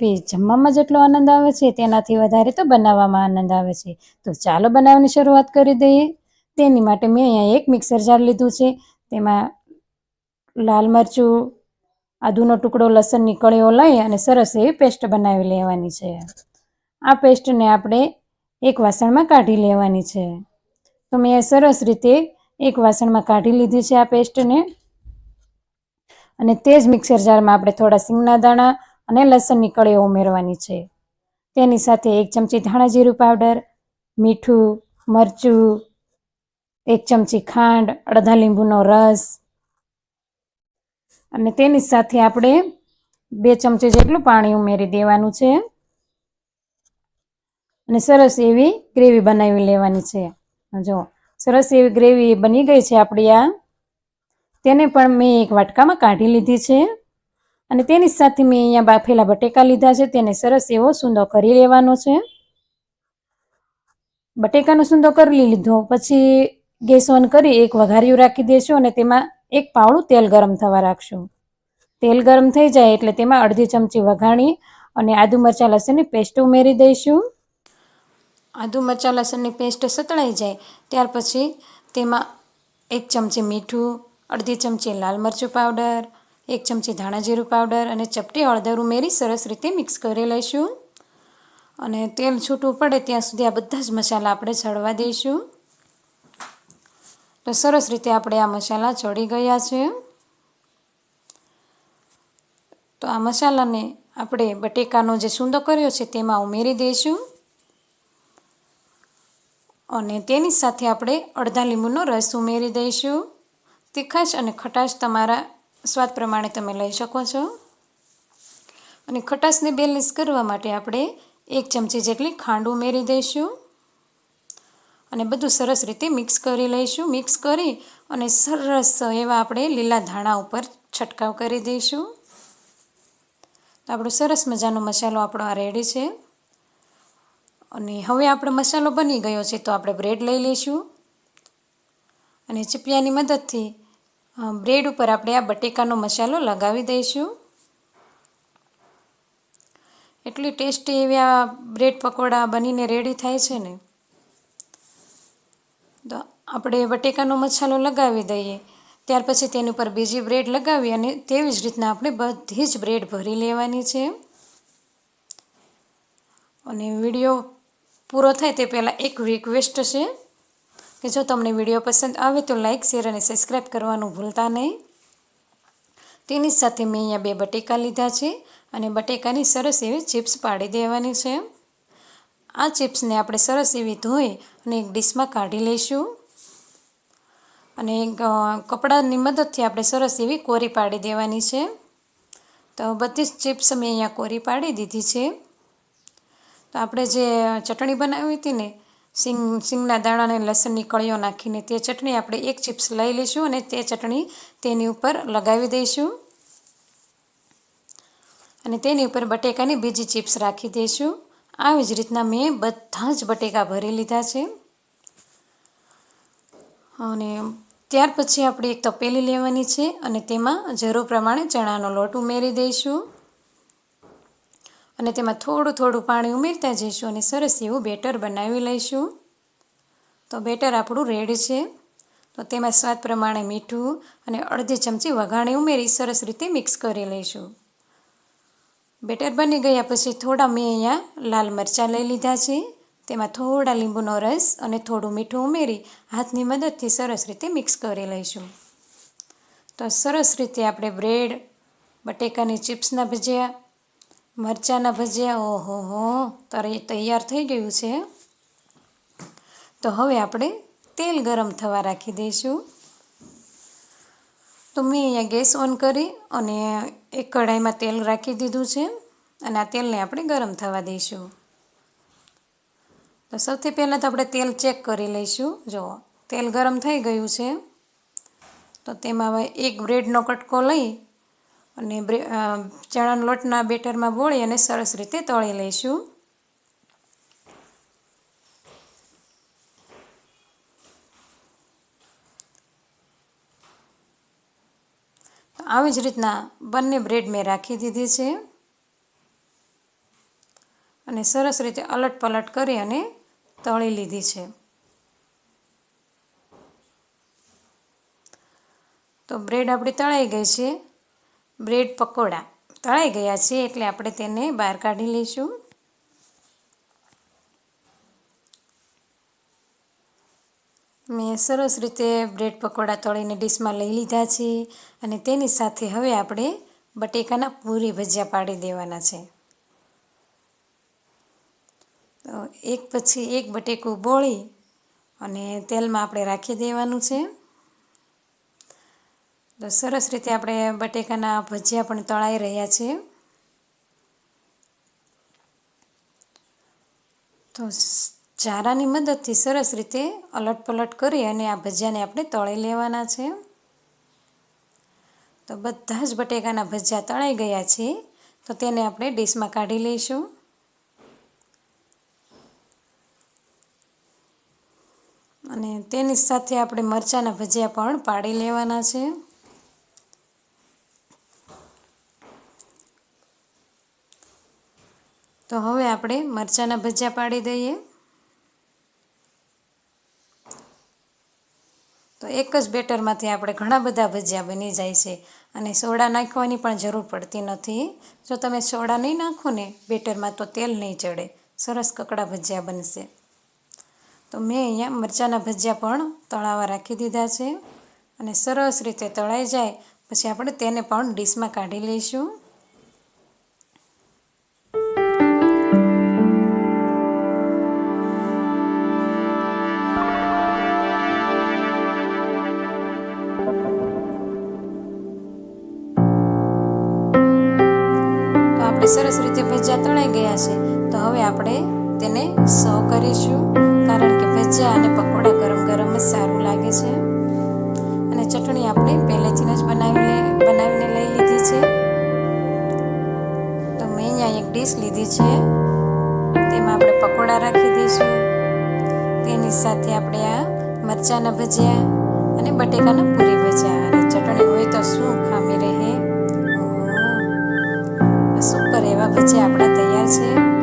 Recipe જમવામાં જેટલો આનંદ આવે છે, તેનાથી વધારે તો બનાવવામાં આનંદ આવે છે. તો ચાલો બનાવવાની શરૂઆત કરી દઈએ. તેની માટે મેં અહીંયા એક મિક્સર જાર લીધું છે. તેમાં લાલ મરચું, આદુનો ટુકડો, લસણની કળીઓ લઈ અને સરસ એવી પેસ્ટ બનાવી લેવાની છે. આ પેસ્ટને આપણે એક વાસણમાં કાઢી લેવાની છે. તો મેં સરસ રીતે એક વાસણમાં કાઢી લીધી છે આ પેસ્ટને. અને તે જ મિક્સર જારમાં આપણે થોડા સિંગના દાણા અને લસણની કળીઓ ઉમેરવાની છે. તેની સાથે એક ચમચી ધાણા જીરું પાવડર, મીઠું, મરચું, એક ચમચી ખાંડ, અડધા લીંબુનો રસ. અને તેની સાથે આપણે બે ચમચી જેટલું પાણી ઉમેરી દેવાનું છે. અને સરસ એવી ગ્રેવી બનાવી લેવાની છે. જો, સરસ એવી ગ્રેવી બની ગઈ છે આપણી આ. તેને પણ મેં એક વાટકામાં કાઢી લીધી છે. અને તેની સાથે મેં અહીંયા બાફેલા બટેકા લીધા છે. તેને સરસ એવો સૂંદો કરી લેવાનો છે. બટેકાનો સૂંદો કરી લીધો. પછી ગેસ ઓન કરી એક વઘારિયું રાખી દઈશું અને તેમાં એક પાવડું તેલ ગરમ થવા રાખશું. તેલ ગરમ થઈ જાય એટલે તેમાં અડધી ચમચી વઘાણી અને આદુ મરચાં, લસણની પેસ્ટ ઉમેરી દઈશું. આદુ મરચાં, લસણની પેસ્ટ સતળાઈ જાય. ત્યાર પછી તેમાં એક ચમચી મીઠું, અડધી ચમચી લાલ મરચું પાવડર એક ચમચી ધાણા જીરું પાવડર અને ચપટી હળદર ઉમેરી સરસ રીતે મિક્સ કરી લઈશું. અને તેલ છૂટું પડે ત્યાં સુધી આ બધા જ મસાલા આપણે ચડવા દઈશું. તો સરસ રીતે આપણે આ મસાલા ચડી ગયા છે. તો આ મસાલાને આપણે બટેકાનો જે સૂંદો કર્યો છે તેમાં ઉમેરી દઈશું. અને તેની સાથે આપણે અડધા લીંબુનો રસ ઉમેરી દઈશું. તીખાશ અને ખટાશ તમારા સ્વાદ પ્રમાણે તમે લઈ શકો છો. અને ખટાશને બેલેન્સ કરવા માટે આપણે એક ચમચી જેટલી ખાંડ ઉમેરી દઈશું. અને બધું સરસ રીતે મિક્સ કરી લઈશું. મિક્સ કરી અને સરસ એવા આપણે લીલા ધાણા ઉપર છંટકાવ કરી દઈશું. તો આપણો સરસ મજાનો મસાલો આપણો આ રેડી છે. અને હવે આપણો મસાલો બની ગયો છે તો આપણે બ્રેડ લઈ લઈશું. અને ચીપિયાની મદદથી બ્રેડ ઉપર આપણે આ બટેકાનો મસાલો લગાવી દઈશું. એટલી ટેસ્ટી એવી આ બ્રેડ પકોડા બનીને રેડી થાય છે ને. તો આપણે બટેકાનો મસાલો લગાવી દઈએ. ત્યાર પછી તેની ઉપર બીજી બ્રેડ લગાવી અને તેવી જ રીતના આપણે બધી જ બ્રેડ ભરી લેવાની છે. અને વીડિયો પૂરો થાય તે પહેલાં એક રિક્વેસ્ટ છે. કે જો તમને વીડિયો પસંદ આવે તો લાઇક શેર અને સબસ્ક્રાઈબ કરવાનું ભૂલતા નહીં. તેની સાથે મેં અહીંયા બે બટેકા લીધા છે અને બટેકાની સરસ એવી ચિપ્સ પાડી દેવાની છે. આ ચિપ્સને આપણે સરસ એવી ધોઈ અને એક ડીશમાં કાઢી લઈશું. અને કપડાની મદદથી આપણે સરસ એવી કોરી પાડી દેવાની છે. તો બધી જ ચિપ્સ મેં અહીંયા કોરી પાડી દીધી છે. તો આપણે જે ચટણી બનાવી હતી ને સિંગ સિંગના દાણા અને લસણની કળીઓ નાખીને તે ચટણી આપણે એક ચિપ્સ લઈ લઈશું અને તે ચટણી તેની ઉપર લગાવી દઈશું. અને તેની ઉપર બટેકાની બીજી ચિપ્સ રાખી દઈશું. આવી જ રીતના મેં બધા જ બટેકા ભરી લીધા છે. અને ત્યાર પછી આપણે એક તપેલી લેવાની છે અને તેમાં જરૂર પ્રમાણે ચણાનો લોટ ઉમેરી દઈશું. અને તેમાં થોડું થોડું પાણી ઉમેરતા જઈશું અને સરસ એવું બેટર બનાવી લઈશું. તો બેટર આપણું રેડ છે. તો તેમાં સ્વાદ પ્રમાણે મીઠું અને અડધી ચમચી વઘાણી ઉમેરી સરસ રીતે મિક્સ કરી લઈશું. બેટર બની ગયા પછી થોડા મેં અહીંયા લાલ મરચાં લઈ લીધા છે. તેમાં થોડા લીંબુનો રસ અને થોડું મીઠું ઉમેરી હાથની મદદથી સરસ રીતે મિક્સ કરી લઈશું. તો સરસ રીતે આપણે બ્રેડ, બટેકાની ચિપ્સના ભજીયા મરચાંના ભજીયા, ઓહો હો તૈયાર થઈ ગયું છે. તો હવે આપણે તેલ ગરમ થવા રાખી દઈશું. તો મેં અહીંયા ગેસ ઓન કરી અને એક કઢાઈમાં તેલ રાખી દીધું છે અને આ તેલને આપણે ગરમ થવા દઈશું. તો સૌથી પહેલાં તો આપણે તેલ ચેક કરી લઈશું. જો તેલ ગરમ થઈ ગયું છે, તો તેમાં હવે એક બ્રેડનો કટકો લઈ અને ચણાના લોટના બેટરમાં બોળી અને સરસ રીતે તળી લઈશું. આવી જ રીતના બંને બ્રેડ મેં રાખી દીધી છે. અને સરસ રીતે અલટ પલટ કરી અને તળી લીધી છે. તો બ્રેડ આપણી તળાઈ ગઈ છે. બ્રેડ પકોડા. તળાઈ ગયા છે એટલે આપણે તેને બહાર કાઢી લઈશું. મેં સરસ રીતે બ્રેડ પકોડા તળીને ડીશમાં લઈ લીધા છે અને તેની સાથે હવે આપણે બટેકાના પૂરી ભજીયા પાડી દેવાના છે. તો એક પછી એક બટેકું બોળી અને તેલમાં આપણે રાખી દેવાનું છે. તો સરસ રીતે આપણે બટેકાના ભજીયા પણ તળાઈ રહ્યા છે તો ચારાની મદદથી સરસ રીતે અલટ પલટ કરી અને આ ભજીયાને આપણે તળી લેવાના છે. તો બધા જ બટેકાના ભજીયા તળાઈ ગયા છે તો તેને આપણે ડીશમાં કાઢી લઈશું. અને તેની સાથે આપણે મરચાંના ભજીયા પણ પાડી લેવાના છે. તો હવે આપણે મરચાંના ભજીયા પાડી દઈએ. તો એક જ બેટરમાંથી આપણે ઘણા બધા ભજીયા બની જાય છે અને સોડા નાખવાની પણ જરૂર પડતી નથી. જો તમે સોડા નહીં નાખો ને બેટરમાં તો તેલ નહીં ચડે. સરસ કકડા ભજીયા બનશે. તો મેં અહીંયા મરચાંના ભજીયા પણ તળાવા રાખી દીધા છે અને સરસ રીતે તળાઈ જાય. પછી આપણે તેને પણ ડીશમાં કાઢી લઈશું. સરસ રીતે ભજીયા તળાઈ ગયા છે. તો હવે આપણે તેને સર્વ કરીશું. કારણ કે ભજીયા અને પકોડા ગરમ ગરમ જ સારું લાગે છે. અને ચટણી આપણે પહેલેથી જ બનાવીને બનાવીને લઈ લીધી છે. તો મેં અહીંયા એક ડીશ લીધી છે. તેમાં આપણે પકોડા રાખી દઈશું. તેની સાથે આપણે આ મરચાંના ભજીયા અને બટેકાના પૂરી ભજીયા. અને ચટણી હોય તો શું વઘારેલા ભજીયા આપણા તૈયાર છે